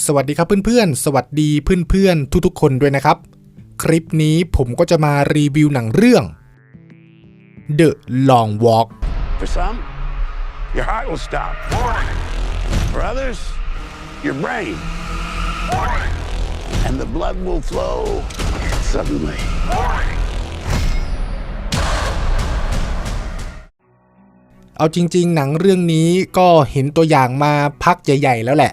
สวัสดีครับเพื่อนๆ สวัสดีเพื่อนๆ ทุกๆ คนด้วยนะครับ คลิปนี้ผมก็จะมารีวิวหนังเรื่อง The Long Walk For some, your heart will stop. For others, your brain. And the blood will flow suddenly. เอาจริงๆ หนังเรื่องนี้ก็เห็นตัวอย่างมาพักใหญ่ๆแล้วแหละ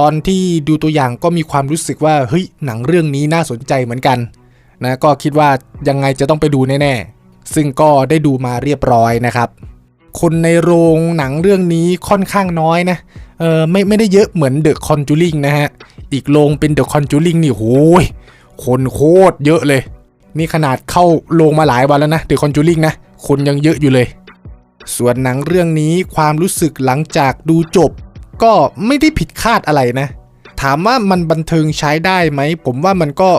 ตอนที่ดูตัวอย่างก็มีความรู้สึกว่าเฮ้ยหนังเรื่องนี้น่าสนใจเหมือนกันนะก็คิดว่ายังไงจะต้องไปดูแน่ๆ ซึ่งก็ได้ดูมาเรียบร้อยนะครับ คนในโรงหนังเรื่องนี้ค่อนข้างน้อยนะเออไม่ไม่ได้เยอะเหมือน The Conjuring นะฮะ อีกโรงเป็น The Conjuring นี่โหยคนโคตรเยอะเลย นี่ขนาดเข้าโรงมาหลายวันแล้วนะ The Conjuring นะ คนยังเยอะอยู่เลย ส่วนหนังเรื่องนี้ความรู้สึกหลังจากดูจบ ก็ไม่ได้ผิดคาดอะไรนะ ถามว่ามันบันเทิงใช้ได้ไหม ผมว่ามันก็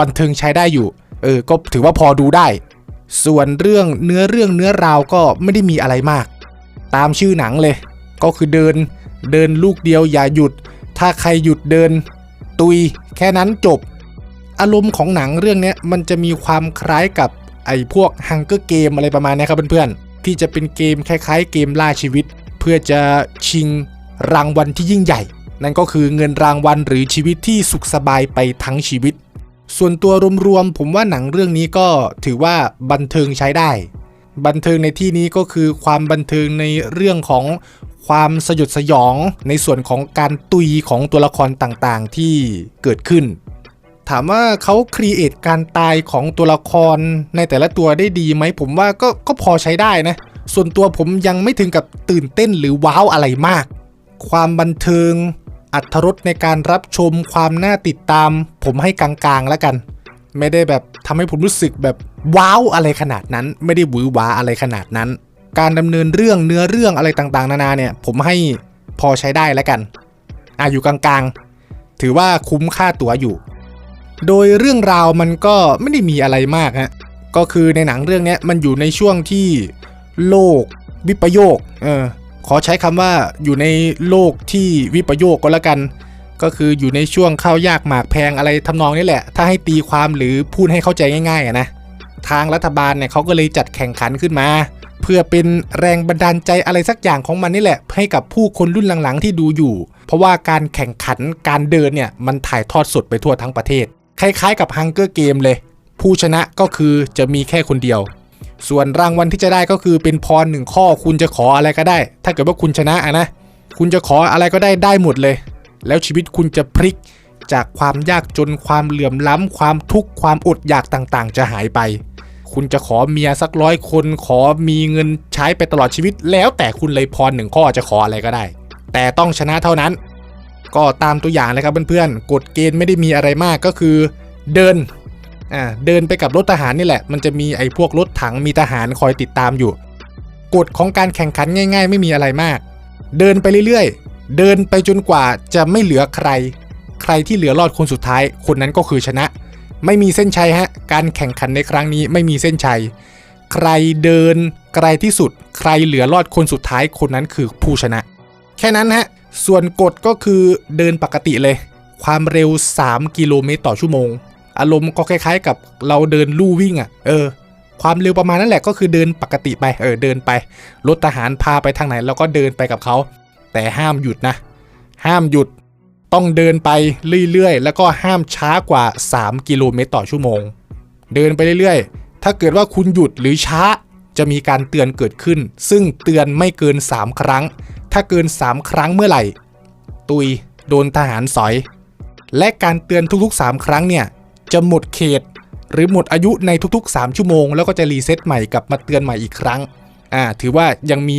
บันเทิงใช้ได้อยู่ เออ ก็ถือว่าพอดูได้ ส่วนเรื่องเนื้อเรื่องเนื้อราวก็ไม่ได้มีอะไรมาก ตามชื่อหนังเลย ก็คือเดิน เดินลูกเดียวอย่าหยุด ถ้าใครหยุดเดิน ตุย แค่นั้นจบ อารมณ์ของหนังเรื่องนี้มันจะมีความคล้ายกับไอ้พวกฮังเกอร์เกมอะไรประมาณนี้ครับเพื่อนๆ ที่จะเป็นเกมคล้ายๆ เกมล่าชีวิต เพื่อจะชิง รางวัลที่ยิ่งใหญ่ นั่นก็คือเงินรางวัลหรือชีวิตที่สุขสบายไปทั้งชีวิต ส่วนตัวรวมๆผมว่าหนังเรื่องนี้ก็ถือว่าบันเทิงใช้ได้ บันเทิงในที่นี้ก็คือความบันเทิงในเรื่องของความสยดสยองในส่วนของการตุยของตัวละครต่างๆที่เกิดขึ้น ถามว่าเขาครีเอทการตายของตัวละครในแต่ละตัวได้ดีไหมผมว่าก็ก็พอใช้ได้นะ ส่วนตัวผมยังไม่ถึงกับตื่นเต้นหรือว้าวอะไรมาก ความบันเทิง อัธรสในการรับชมความน่าติดตาม ผมให้กลางๆแล้วกัน ไม่ได้แบบทำให้ผมรู้สึกแบบว้าวอะไรขนาดนั้น ไม่ได้หวือหวาอะไรขนาดนั้น การดำเนินเรื่องเนื้อเรื่องอะไรต่างๆ นานาเนี่ย ผมให้พอใช้ได้แล้วกันอะอยู่กลางๆ ถือว่าคุ้มค่าตั๋วอยู่ โดยเรื่องราวมันก็ไม่ได้มีอะไรมากฮะก็คือในหนังเรื่องนี้มันอยู่ในช่วงที่โลกวิปโยคเออ ขอใช้คำว่าอยู่ในโลกที่วิปโยคก็แล้วกัน ก็คืออยู่ในช่วงข้าวยากหมากแพงอะไรทำนองนี้แหละ ถ้าให้ตีความหรือพูดให้เข้าใจง่ายๆนะทางรัฐบาลเนี่ยเขาก็เลยจัดแข่งขันขึ้นมา เพื่อเป็นแรงบันดาลใจอะไรสักอย่างของมันนี่แหละ ให้กับผู้คนรุ่นหลังๆที่ดูอยู่ เพราะว่าการแข่งขันการเดินเนี่ยมันถ่ายทอดสดไปทั่วทั้งประเทศ คล้ายๆ กับฮังเกอร์เกมเลย ผู้ชนะก็คือจะมีแค่คนเดียว ส่วนรางวัลที่จะได้ก็คือเป็นพรหนึ่งข้อคุณจะขออะไรก็ได้ ถ้าเกิดว่าคุณชนะอะนะ คุณจะขออะไรก็ได้ได้หมดเลย แล้วชีวิตคุณจะพลิกจากความยากจนความเหลื่อมล้ำความทุกข์ความอดอยากต่างๆ จะหายไป คุณจะขอเมียสักร้อยคน ขอมีเงินใช้ไปตลอดชีวิต แล้วแต่คุณเลยพรหนึ่งข้อจะขออะไรก็ได้ แต่ต้องชนะเท่านั้น ก็ตามตัวอย่างเลยครับเพื่อนๆกฎเกณฑ์ไม่ได้มีอะไรมากก็คือ เดิน อ่าเดินไปกับรถทหารนี่แหละ มันจะมีไอ้พวกรถถังมีทหารคอยติดตามอยู่ กฎของการแข่งขันง่าย ๆ ไม่มีอะไรมาก เดินไปเรื่อยๆ เดินไปจนกว่าจะไม่เหลือใคร ใครที่เหลือรอดคนสุดท้าย คนนั้นก็คือชนะ ไม่มีเส้นชัยฮะ การแข่งขันในครั้งนี้ไม่มีเส้นชัย ใครเดินไกลที่สุด ใครเหลือรอดคนสุดท้าย คนนั้นคือผู้ชนะ แค่นั้นฮะ ส่วนกฎก็คือเดินปกติเลย ความเร็ว 3 กิโลเมตรต่อชั่วโมง อารมณ์ก็คล้ายๆ กับเราเดินลู่วิ่งอะ่ะ เออ ความเร็วประมาณนั้นแหละก็คือเดินปกติไป เออ เดินไป รถทหารพาไปทางไหนเราก็เดินไปกับเขา แต่ห้ามหยุดนะ ห้ามหยุด ต้องเดินไปเรื่อยๆ แล้วก็ห้ามช้ากว่า 3 กิโลเมตรต่อชั่วโมง เดินไปเรื่อยๆ ถ้าเกิดว่าคุณหยุดหรือช้าจะมีการเตือนเกิดขึ้น ซึ่งเตือนไม่เกิน 3 ครั้ง ถ้าเกิน 3 ครั้งเมื่อไหร่ ตุย โดนทหารสอย และการเตือนทุกๆ 3 ครั้งเนี่ย จะหมดเขต หรือหมดอายุในทุกๆ 3 ชั่วโมง แล้วก็จะรีเซ็ตใหม่กลับมาเตือนใหม่อีกครั้งอ่าถือว่ายังมี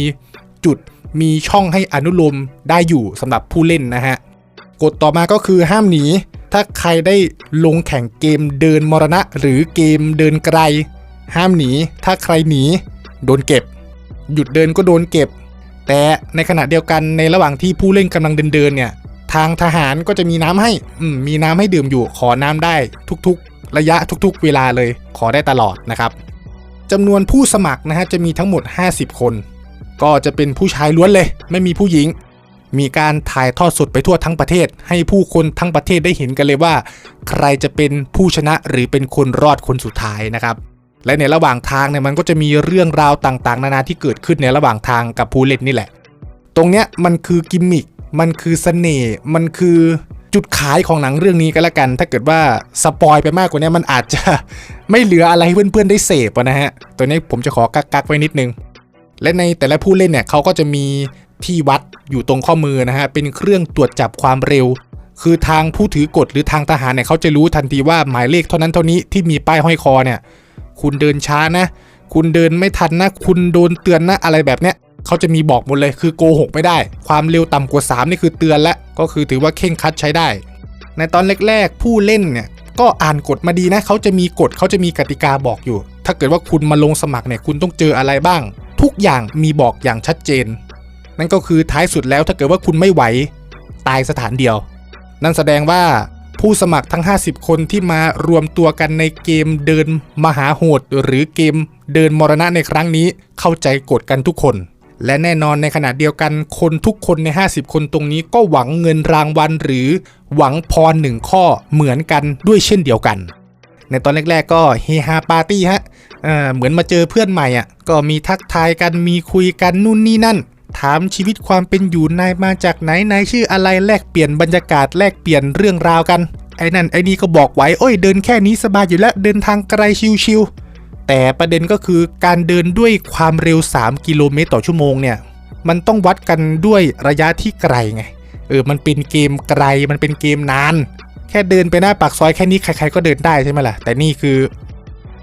จุดมีช่องให้อนุโลมได้อยู่สำหรับผู้เล่นนะฮะกฎต่อมาก็คือห้ามหนี ถ้าใครได้ลงแข่งเกมเดินมรณะ หรือเกมเดินไกล ห้ามหนี ถ้าใครหนี โดนเก็บ หยุดเดินก็โดนเก็บ แต่ในขณะเดียวกันในระหว่างที่ผู้เล่นกำลังเดินเดินเนี่ย ทางทหารก็จะมีน้ำให้อืมีน้ำให้ดื่มอยู่ ขอน้ำได้ทุกๆ ระยะทุกๆ เวลาเลย ขอได้ตลอดนะครับจำนวนผู้สมัครนะฮะจะมีทั้งหมด 50 คน ก็จะเป็นผู้ชายล้วนเลย ไม่มีผู้หญิง มีการถ่ายทอดสดไปทั่วทั้งประเทศ ให้ผู้คนทั้งประเทศได้เห็นกันเลยว่า ใครจะเป็นผู้ชนะหรือเป็นคนรอดคนสุดท้ายนะครับและในระหว่างทางเนี่ยมันก็จะมีเรื่องราวต่างๆ นานาที่เกิดขึ้นในระหว่างทางกับผู้เล่นนี่แหละ ตรงเนี้ยมันคือกิมมิค มันคือเสน่ห์มันคือจุดขายของหนังเรื่องนี้ก็แล้วกัน ถ้าเกิดว่าสปอยไปมากกว่านี้มันอาจจะไม่เหลืออะไรให้เพื่อนๆได้เสพนะฮะ ตัวนี้ผมจะขอกักๆไว้นิดนึง และในแต่ละผู้เล่นเนี่ยเขาก็จะมีที่วัดอยู่ตรงข้อมือนะฮะ เป็นเครื่องตรวจจับความเร็ว คือทางผู้ถือกฎหรือทางทหารเนี่ยเขาจะรู้ทันทีว่าหมายเลขเท่านั้นเท่านี้ที่มีป้ายห้อยคอเนี่ย คุณเดินช้านะ คุณเดินไม่ทันนะ คุณโดนเตือนนะอะไรแบบเนี้ย เขาจะมีบอกหมดเลยคือโกหกไม่ได้ ความเร็วต่ำกว่า 3 นี่คือเตือนแล้วก็คือถือว่าเข่งคัดใช้ได้ ในตอนแรกๆผู้เล่นเนี่ยก็อ่านกฎมาดีนะเขาจะมีกฎเขาจะมีกติกาบอกอยู่ ถ้าเกิดว่าคุณมาลงสมัครเนี่ยคุณต้องเจออะไรบ้าง ทุกอย่างมีบอกอย่างชัดเจน นั่นก็คือท้ายสุดแล้วถ้าเกิดว่าคุณไม่ไหวตายสถานเดียว นั่นแสดงว่าผู้สมัครทั้ง 50 คนที่มารวมตัวกันในเกมเดินมหาโหด หรือเกมเดินมรณะในครั้งนี้เข้าใจกฎกันทุกคน และแน่นอนในขณะเดียวกันคนทุกคนใน 50 คนตรงนี้ก็หวังเงินรางวัลหรือหวังพรหนึ่งข้อเหมือนกันด้วยเช่นเดียวกัน ในตอนแรกๆก็เฮฮาปาร์ตี้ฮะเเหมือนมาเจอเพื่อนใหม่อะก็มีทักทายกันมีคุยกันนู่นนี่นั่น ถามชีวิตความเป็นอยู่นายมาจากไหนนายชื่ออะไรแลกเปลี่ยนบรรยากาศแลกเปลี่ยนเรื่องราวกันไอ้นั่นไอ้นี่ก็บอกไว้โอ้ยเดินแค่นี้สบายอยู่แล้วเดินทางไกลชิวๆ แต่ประเด็นก็คือการเดินด้วยความเร็ว 3 กิโลเมตรต่อชั่วโมงเนี่ยมันต้องวัดกันด้วยระยะที่ไกลไงเออมันเป็นเกมไกลมันเป็นเกมนาน แค่เดินไปหน้าปากซอยแค่นี้ใคร ๆ ก็เดินได้ใช่ไหมล่ะ แต่นี่คือ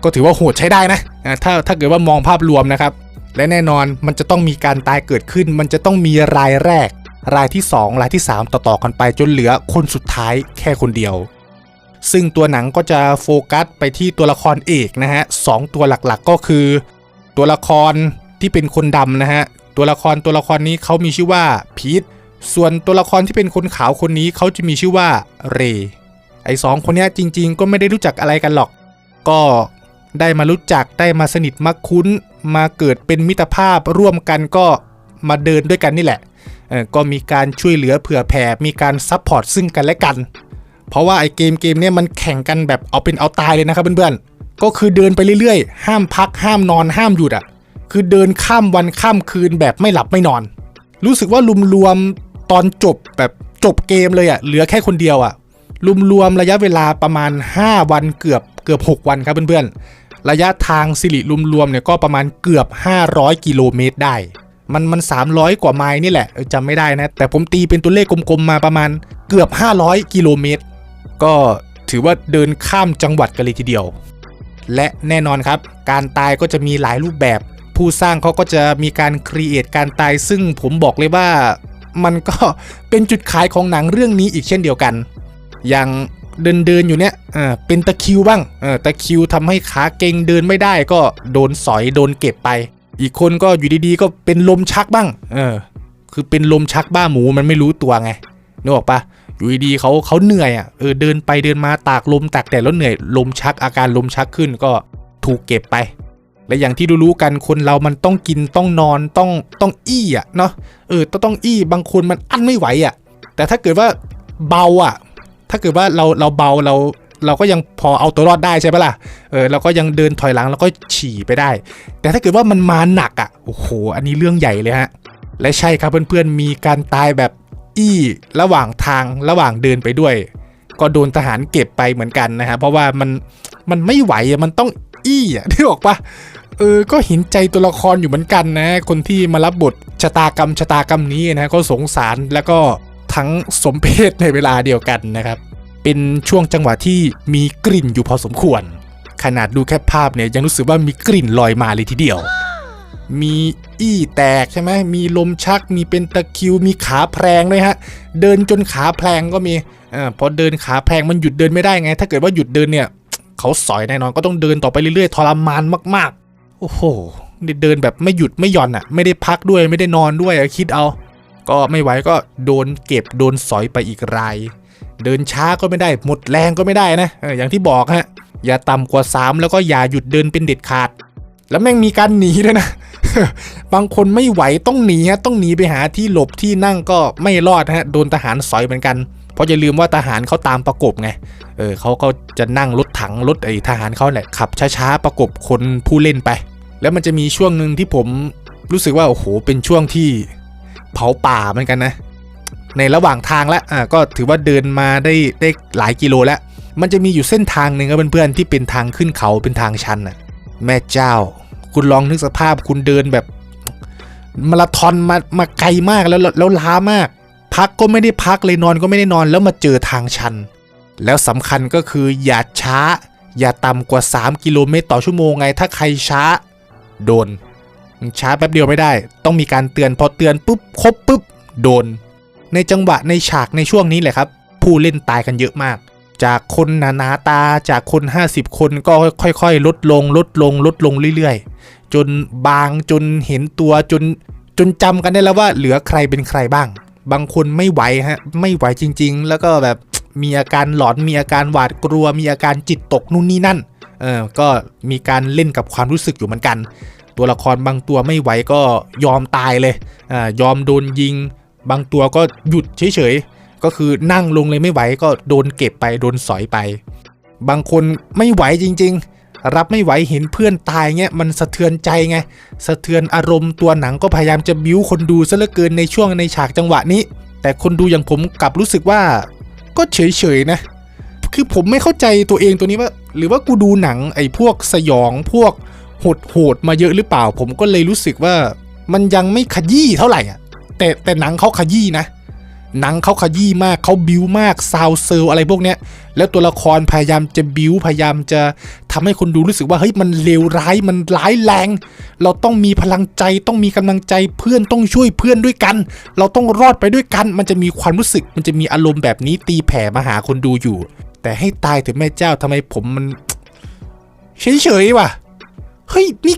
ก็ถือว่าโหดใช้ได้นะถ้าถ้าเกิดว่ามองภาพรวมนะครับ และแน่นอนมันจะต้องมีการตายเกิดขึ้น มันจะต้องมีรายแรก รายที่ 2 รายที่ 3 ต่อๆกันไปจนเหลือคนสุดท้ายแค่คนเดียว ซึ่งตัวหนังก็จะโฟกัสไปที่ตัวละครเอกนะฮะสองตัวหลักๆก็คือ ตัวละครที่เป็นคนดำนะฮะตัวละครตัวละครนี้เขามีชื่อว่าพีทส่วนตัวละครที่เป็นคนขาวคนนี้เขาจะมีชื่อว่าเรย์ไอ้สองคนนี้จริง ๆ ก็ไม่ได้รู้จักอะไรกันหรอก ก็ได้มารู้จักได้มาสนิทมาคุ้น มาเกิดเป็นมิตรภาพร่วมกันก็มาเดินด้วยกันนี่แหละเออก็มีการช่วยเหลือเผื่อแผ่มีการซัพพอร์ตซึ่งกันและกัน เพราะว่าไอเกมเกมเนี้ยมันแข่งกันแบบเอาเป็นเอาตายเลยนะครับเพื่อนๆ ก็คือเดินไปเรื่อยๆ ห้ามพักห้ามนอนห้ามหยุดอะ คือเดินข้ามวันข้ามคืนแบบไม่หลับไม่นอน รู้สึกว่าลุมรวมๆตอนจบแบบจบเกมเลยอะเหลือแค่คนเดียวอะลุมรวมระยะเวลาประมาณ 5 วันเกือบเกือบ 6 วันครับเพื่อนๆ ระยะทางสิริลุมรวมเนี่ยก็ประมาณเกือบ 500 กิโลเมตรได้ มันมัน 300 กว่าไมล์นี่แหละจำไม่ได้นะ แต่ผมตีเป็นตัวเลขกลมๆมาประมาณเกือบ 500 กิโลเมตร ก็ถือว่าเดินข้ามจังหวัดกันเลยทีเดียว และแน่นอนครับ การตายก็จะมีหลายรูปแบบ ผู้สร้างเขาก็จะมีการครีเอทการตาย ซึ่งผมบอกเลยว่ามันก็เป็นจุดขายของหนังเรื่องนี้อีกเช่นเดียวกัน อย่างเดินเดินๆอยู่เนี่ยเป็นตะคิวบ้างตะคิวทำให้ขาเกร็งเดินไม่ได้ก็โดนสอยโดนเก็บไป อีกคนก็อยู่ดีๆ ก็เป็นลมชักบ้าง เออ คือเป็นลมชักบ้าหมูมันไม่รู้ตัวไงนึกออกปะ อยู่ดีๆเขาเขาเหนื่อยอะเออเดินไปเดินมาตากลมตากแดดแล้วเหนื่อยลมชักอาการลมชักขึ้นก็ถูกเก็บไป และอย่างที่รู้ๆกันคนเรามันต้องกินต้องนอนต้องต้องอี้อะเนาะเออต้องต้องอี้บางคนมันอั้นไม่ไหวอะ แต่ถ้าเกิดว่าเบาอะ ถ้าเกิดว่าเราเราเบาเราเราก็ยังพอเอาตัวรอดได้ใช่ปะล่ะ เออเราก็ยังเดินถอยหลังแล้วก็ฉี่ไปได้ แต่ถ้าเกิดว่ามันมาหนักอะ โอ้โห อันนี้เรื่องใหญ่เลยฮะ และใช่ครับเพื่อนๆ มีการตายแบบ อี้ระหว่างทางระหว่างเดินไปด้วย ก็โดนทหารเก็บไปเหมือนกันนะฮะเพราะว่ามันมันไม่ไหวมันต้องอี้อะที่บอกปะเออก็เห็นใจตัวละครอยู่เหมือนกันนะ คนที่มารับบทชะตากรรมชะตากรรมนี้นะก็สงสารแล้วก็ทั้งสมเพศในเวลาเดียวกันนะครับ เป็นช่วงจังหวะที่มีกลิ่นอยู่พอสมควร ขนาดดูแค่ภาพเนี่ยยังรู้สึกว่ามีกลิ่นลอยมาเลยทีเดียว มีอี้แตกใช่ไหมมีลมชัก มีเป็นตะคิว มีขาแพลงด้วยฮะ เดินจนขาแพลงก็มีเออพอเดินขาแพลงมันหยุดเดินไม่ได้ไง ถ้าเกิดว่าหยุดเดินเนี่ยเขาสอยแน่นอนก็ต้องเดินต่อไปเรื่อยๆทรมานมากๆ โอ้โหเดินแบบไม่หยุดไม่หย่อนอะ ไม่ได้พักด้วยไม่ได้นอนด้วยคิดเอา ก็ไม่ไหวก็โดนเก็บโดนสอยไปอีกรายเดินช้าก็ไม่ได้หมดแรงก็ไม่ได้นะอออย่างที่บอกฮะอย่าต่ำกว่า 3 แล้วก็อย่าหยุดเดินเป็นเด็ดขาด แล้วแม่งมีการหนีด้วยนะ บางคนไม่ไหวต้องหนีฮะต้องหนีไปหาที่หลบที่นั่งก็ไม่รอดฮะโดนทหารสอยเหมือนกัน เพราะอย่าลืมว่าทหารเขาตามประกบไงเออเขาก็จะนั่งรถถังรถไอ้ทหารเขาแหละขับช้าๆประกบคนผู้เล่นไป แล้วมันจะมีช่วงหนึ่งที่ผมรู้สึกว่าโอ้โหเป็นช่วงที่เผาป่าเหมือนกันนะ ในระหว่างทางแล้วอ่าก็ถือว่าเดินมาได้ได้หลายกิโลแล้ว มันจะมีอยู่เส้นทางหนึ่งครับเพื่อนๆที่เป็นทางขึ้นเขาเป็นทางชันน่ะ แม่เจ้า คุณลองนึกสภาพคุณเดินแบบมาราธอนมามาไกลมากแล้วแล้วล้วล้ามาก พักก็ไม่ได้พักเลยนอนก็ไม่ได้นอนแล้วมาเจอทางชัน แล้วสำคัญก็คืออย่าช้า อย่าต่ำกว่า 3 กิโลเมตรต่อชั่วโมงไง ถ้าใครช้า โดน ช้าแป๊บเดียวไม่ได้ ต้องมีการเตือนพอเตือนปุ๊บครบปุ๊บโดน ในจังหวะในฉากในช่วงนี้แหละครับ ผู้เล่นตายกันเยอะมาก จากคนหนาหนาตาจากคน 50 คนก็ค่อยๆ ลดลงลดลงลดลงเรื่อยๆ จนบางจนเห็นตัวจนจนจำกันได้แล้วว่าเหลือใครเป็นใครบ้าง บางคนไม่ไหวฮะไม่ไหวจริง ๆ แล้วก็แบบมีอาการหลอนมีอาการหวาดกลัว มีอาการจิตตกนู่นนี่นั่นเออก็มีการเล่นกับความรู้สึกอยู่เหมือนกัน ตัวละครบางตัวไม่ไหวก็ยอมตายเลยอ่ายอมโดนยิง บางตัวก็หยุดเฉย ก็คือนั่งลงเลยไม่ไหวก็โดนเก็บไปโดนสอยไป บางคนไม่ไหวจริง ๆ รับไม่ไหวเห็นเพื่อนตายเงี้ยมันสะเทือนใจไงสะเทือนอารมณ์ตัวหนังก็พยายามจะบิ้วคนดูซะเหลือเกินในช่วงในฉากจังหวะนี้ แต่คนดูอย่างผมกลับรู้สึกว่า ก็เฉยๆนะ คือผมไม่เข้าใจตัวเองตัวนี้ว่า หรือว่ากูดูหนังไอ้พวกสยองพวกโหดๆมาเยอะหรือเปล่า ผมก็เลยรู้สึกว่ามันยังไม่ขยี้เท่าไหร่อะแต่แต่หนังเขาขยี้นะ หนังเขาขยี้มากเขาบิวมากซาวเซลอะไรพวกเนี้ย แล้วตัวละครพยายามจะบิวพยายามจะทำให้คนดูรู้สึกว่าเฮ้ยมันเลวร้ายมันร้ายแรง เราต้องมีพลังใจต้องมีกำลังใจเพื่อนต้องช่วยเพื่อนด้วยกัน เราต้องรอดไปด้วยกัน มันจะมีความรู้สึกมันจะมีอารมณ์แบบนี้ตีแผ่มาหาคนดูอยู่ แต่ให้ตายเถอะแม่เจ้าทำไมผมมันเฉยๆว่ะเฮ้ยนี่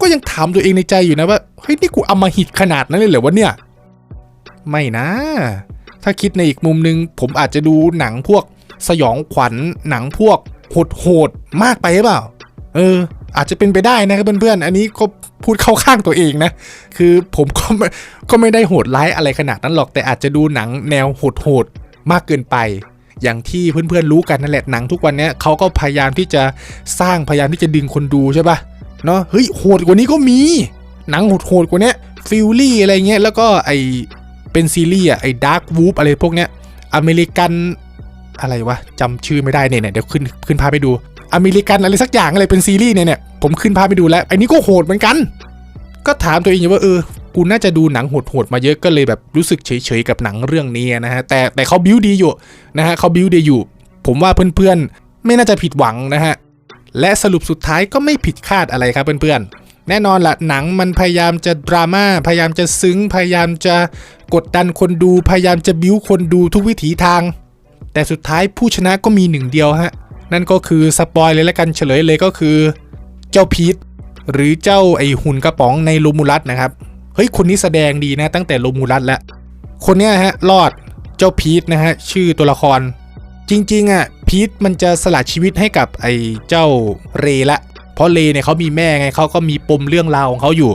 ก็ยังถามตัวเองในใจอยู่นะว่าเฮ้ยนี่กูเอามาหิดขนาดนั้นเลยเหรอวะเนี่ย ไม่นะ ถ้าคิดในอีกมุมนึง ผมอาจจะดูหนังพวกสยองขวัญหนังพวกโหดๆมากไปหรือเปล่า เออ อาจจะเป็นไปได้นะครับเพื่อนๆ อันนี้ก็พูดเข้าข้างตัวเองนะ คือผมก็ไม่ก็ไม่ได้โหดร้ายอะไรขนาดนั้นหรอก แต่อาจจะดูหนังแนวโหดๆมากเกินไป อย่างที่เพื่อนๆรู้กันนั่นแหละหนังทุกวันนี้เขาก็พยายามที่จะสร้างพยายามที่จะดึงคนดูใช่ปะเนาะเฮ้ยโหดกว่านี้ก็มี หนังโหดๆกว่านี้ฟิลลี่อะไรเงี้ยแล้วก็ไอ เป็นซีรีส์อะไอ้ดาร์กวูฟอะไรพวกเนี้ยอเมริกันอะไรวะจำชื่อไม่ได้เนี่ยเนี่ยเดี๋ยวขึ้นขึ้นภาไปดู อเมริกันอะไรสักอย่างอะไรเป็นซีรีส์เนี่ยเนี่ยผมขึ้นภาไปดูแล้วไอ้นี่ก็โหดเหมือนกัน ก็ถามตัวเองอยู่ว่าเออกูน่าจะดูหนังโหดๆมาเยอะก็เลยแบบรู้สึกเฉยๆกับหนังเรื่องนี้นะฮะแต่แต่เขาบิวดีอยู่นะฮะเขาบิวดีอยู่ ผมว่าเพื่อนๆไม่น่าจะผิดหวังนะฮะและสรุปสุดท้ายก็ไม่ผิดคาดอะไรครับเพื่อนๆ แน่นอนละหนังมันพยายามจะดราม่าพยายามจะซึ้ง พยายามจะกดดันคนดู พยายามจะบิ้วคนดูทุกวิถีทาง แต่สุดท้ายผู้ชนะก็มีหนึ่งเดียวฮะ นั่นก็คือสปอยเลยแล้วกันเฉลยเลยก็คือ เจ้าพีทหรือเจ้าไอหุ่นกระป๋องในโรมูลัสนะครับ เฮ้ยคนนี้แสดงดีนะ ตั้งแต่โรมูลัสแล้ว คนเนี้ยฮะรอดเจ้าพีทนะฮะชื่อตัวละคร จริงๆอะพีทมันจะสละชีวิตให้กับไอเจ้าเรละ เพราะเลเนี่ยเขามีแม่ไงเขาก็มีปมเรื่องราวของเขาอยู่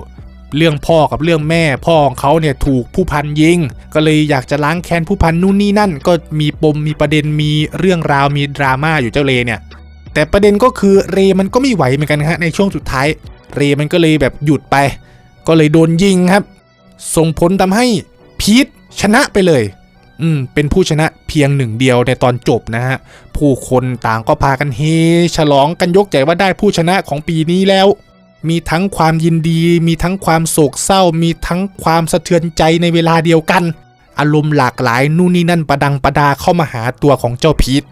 เรื่องพ่อกับเรื่องแม่พ่อของเขาเนี่ยถูกผู้พันยิง ก็เลยอยากจะล้างแค้นผู้พันนู่นนี่นั่น ก็มีปมมีประเด็นมีเรื่องราวมีดราม่าอยู่เจ้าเลเนี่ย แต่ประเด็นก็คือเรมันก็ไม่ไหวเหมือนกันฮะในช่วงสุดท้าย เรมันก็เลยแบบหยุดไป ก็เลยโดนยิงครับ ส่งผลทำให้พีทชนะไปเลย อืมเป็นผู้ชนะเพียงหนึ่งเดียวในตอนจบนะฮะ ผู้คนต่างก็พากันเฮฉลองกันยกใหญ่ว่าได้ผู้ชนะของปีนี้แล้ว มีทั้งความยินดี มีทั้งความโศกเศร้า มีทั้งความสะเทือนใจในเวลาเดียวกัน อารมณ์หลากหลายนู่นนี่นั่นประดังประดาเข้ามาหาตัวของเจ้าพีท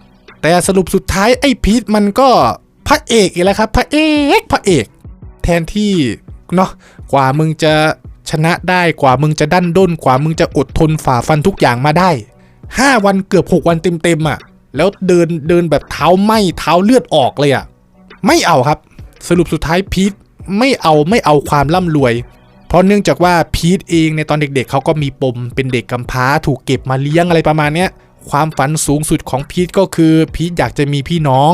แต่สรุปสุดท้ายไอ้พีทมันก็พระเอกอีกแล้วครับ พระเอกพระเอก แทนที่เนาะกว่ามึงจะ ชนะได้กว่ามึงจะดันด้นกว่ามึงจะอดทนฝ่าฟันทุกอย่างมาได้ 5 วันเกือบ 6 วันเต็มๆอะ แล้วเดินเดินแบบเท้าไหมเท้าเลือดออกเลยอะ ไม่เอาครับ สรุปสุดท้ายพีทไม่เอาไม่เอาความร่ำรวย เพราะเนื่องจากว่าพีทเองในตอนเด็กๆเขาก็มีปมเป็นเด็กกำพร้าถูกเก็บมาเลี้ยงอะไรประมาณเนี้ยความฝันสูงสุดของพีทก็คือพีทอยากจะมีพี่น้อง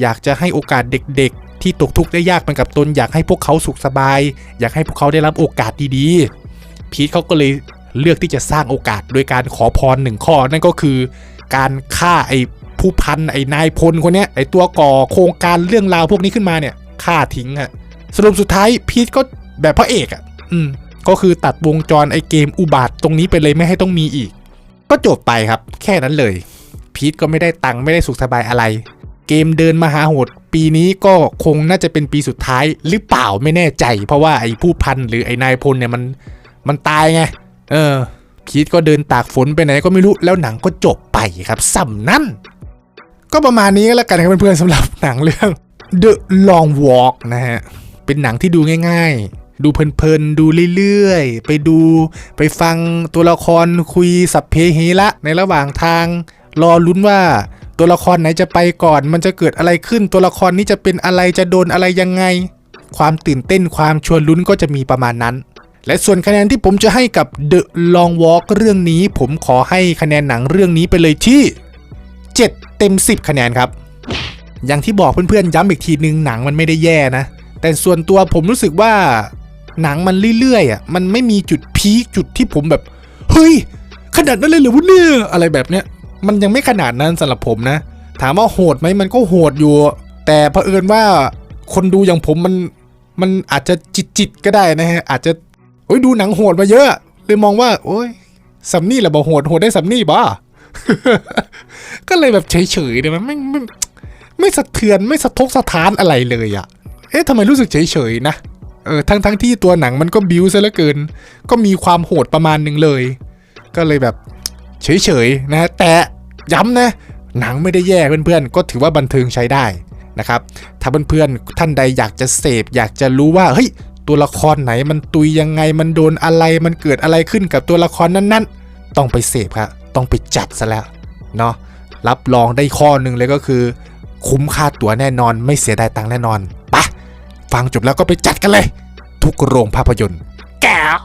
อยากจะให้โอกาสเด็กๆ ที่ตกทุกข์ได้ยากมันกับตนอยากให้พวกเขาสุขสบาย อยากให้พวกเขาได้รับโอกาสดีๆ พีทเขาก็เลยเลือกที่จะสร้างโอกาสโดยการขอพรหนึ่งข้อ นั่นก็คือการฆ่าไอ้ผู้พันไอ้นายพลคนเนี้ยไอ้ตัวก่อโครงการเรื่องราวพวกนี้ขึ้นมาเนี่ยฆ่าทิ้งอะสรุปสุดท้ายพีทก็แบบพระเอกอะอืม ก็คือตัดวงจรไอ้เกมอุบาทตรงนี้ไปเลยไม่ให้ต้องมีอีก ก็จบไปครับ แค่นั้นเลย พีทก็ไม่ได้ตังค์ไม่ได้สุขสบายอะไร เกมเดินมาหาโหด ปีนี้ก็คงน่าจะเป็นปีสุดท้ายหรือเปล่าไม่แน่ใจ เพราะว่าไอ้ผู้พันหรือไอ้นายพลเนี่ยมันมันตายไง เออพีทก็เดินตากฝนไปไหนก็ไม่รู้แล้วหนังก็จบไปครับสัมนั่นก็ประมาณนี้ก็แล้วกันครับเพื่อนๆสำหรับหนังเรื่อง The Long Walk นะฮะ เป็นหนังที่ดูง่ายๆ ดูเพลินๆ ดูเรื่อยๆ ไปดูไปฟังตัวละครคุยสัพเพเหระในระหว่างทาง รอลุ้นว่า ตัวละครไหนจะไปก่อน มันจะเกิดอะไรขึ้น ตัวละครนี้จะเป็นอะไรจะโดนอะไรยังไง ความตื่นเต้นความชวนลุ้นก็จะมีประมาณนั้น และส่วนคะแนนที่ผมจะให้กับ The Long Walk เรื่องนี้ ผมขอให้คะแนนหนังเรื่องนี้ไปเลยที่ 7 เต็ม 10 คะแนนครับ อย่างที่บอกเพื่อนๆย้ำอีกทีนึงหนังมันไม่ได้แย่นะ แต่ส่วนตัวผมรู้สึกว่าหนังมันเรื่อยๆอะมันไม่มีจุดพีคจุดที่ผมแบบเฮ้ยขนาดนั้นเลยเหรอวะเนี่ยอะไรแบบเนี้ย มันยังไม่ขนาดนั้นสำหรับผมนะ ถามว่าโหดไหมมันก็โหดอยู่ แต่เผอิญว่าคนดูอย่างผมมันมันอาจจะจิตจิตก็ได้นะฮะ อาจจะโอ้ยดูหนังโหดมาเยอะเลยมองว่า โอ้ยสัมนี่แหละบอกโหดโหดได้สัมนี่บ้าก็เลยแบบเฉยๆเนี่ยมันไม่ไม่ไม่สะเทือนไม่สะทกสะท้านอะไรเลยอะ เอ๊ะทำไมรู้สึกเฉยๆนะเออทั้งทั้งที่ตัวหนังมันก็บิวซะเหลือเกิน ก็มีความโหดประมาณหนึ่งเลย ก็เลยแบบ เฉยๆนะแต่ย้ำนะหนังไม่ได้แย่เพื่อนๆก็ถือว่าบันเทิงใช้ได้นะครับถ้าเพื่อนๆท่านใดอยากจะเสพ อยากจะรู้ว่าเฮ้ยตัวละครไหนมันตุยยังไงมันโดนอะไรมันเกิดอะไรขึ้นกับตัวละครนั้นๆ ต้องไปเสพครับต้องไปจัดซะแล้วเนาะรับรองได้ข้อหนึ่งเลยก็คือ คุ้มค่าตั๋วแน่นอนไม่เสียดายตังค์แน่นอนปะฟังจบแล้วก็ไปจัดกันเลย ทุกโรงภาพยนตร์แก้ว